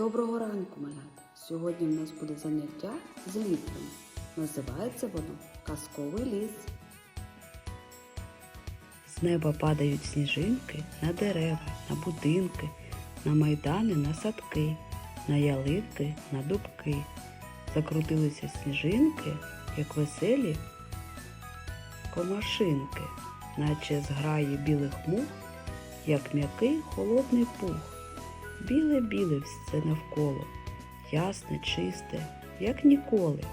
Доброго ранку, малята! Сьогодні в нас буде заняття з літром. Називається воно Казковий ліс. З неба падають сніжинки на дерева, на будинки, на майдани, на садки, на ялинки, на дубки. Закрутилися сніжинки, як веселі комашинки, наче зграї білих мух, як м'який холодний пух. Біле-біле все навколо, ясне, чисте, як ніколи,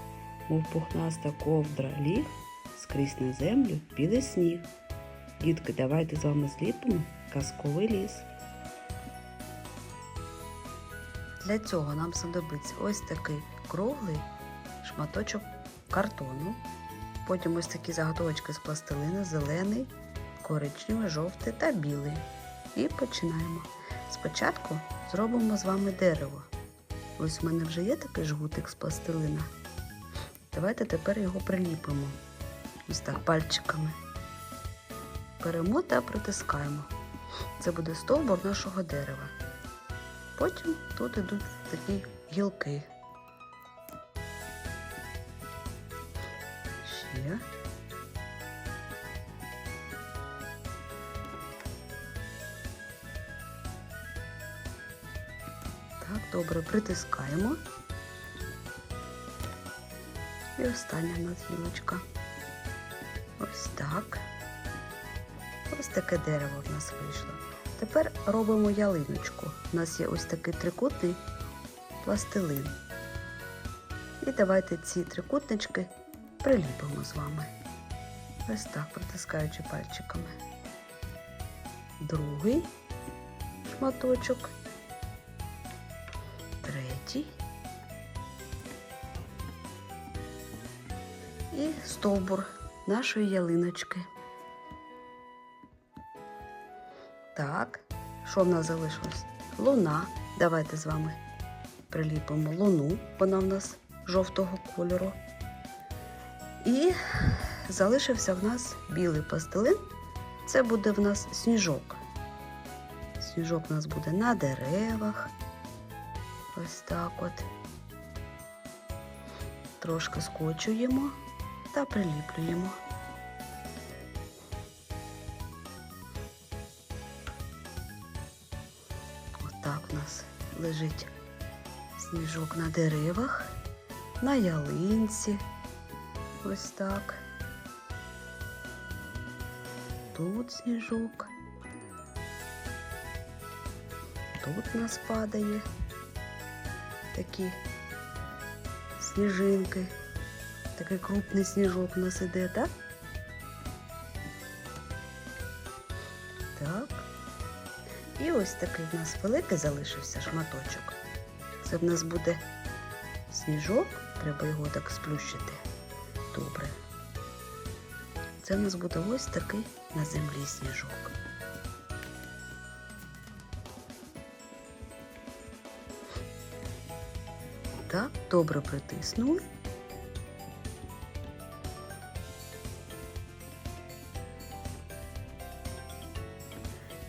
мов пухнаста ковдра ліг, скрізь на землю білий сніг. Дітки, давайте з вами зліпимо казковий ліс. Для цього нам знадобиться ось такий круглий шматочок картону. Потім ось такі заготовочки з пластилини, зелений, коричневий, жовтий та білий. І починаємо. Спочатку зробимо з вами дерево. Ось у мене вже є такий жгутик з пластилина. Давайте тепер його приліпимо. Ось так пальчиками беремо та притискаємо. Це буде стовбур нашого дерева. Потім тут йдуть такі гілки. Ще. Так, добре, притискаємо. І остання в. Ось так. Ось таке дерево в нас вийшло. Тепер робимо ялиночку. У нас є ось такий трикутний пластилин. І давайте ці трикутнички приліпимо з вами. Ось так, притискаючи пальчиками. Другий шматочок. Третій. І стовбур нашої ялиночки. Так, що в нас залишилось? Луна. Давайте з вами приліпимо луну, вона в нас жовтого кольору. І залишився в нас білий пластилин. Це буде в нас сніжок. Сніжок у нас буде на деревах. Ось так от. Трошки скочуємо та приліплюємо. Отак у нас лежить сніжок на деревах, на ялинці. Ось так. Тут сніжок. Тут у нас падає такі сніжинки. Такий крупний сніжок у нас іде, так? Так. І ось такий в нас великий залишився шматочок. Це в нас буде сніжок, треба його так сплющити. Добре. Це в нас буде ось такий на землі сніжок. Так, добре притиснули.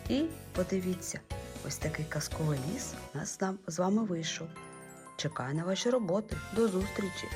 І подивіться, ось такий казковий ліс у нас з вами вийшов. Чекаю на ваші роботи. До зустрічі!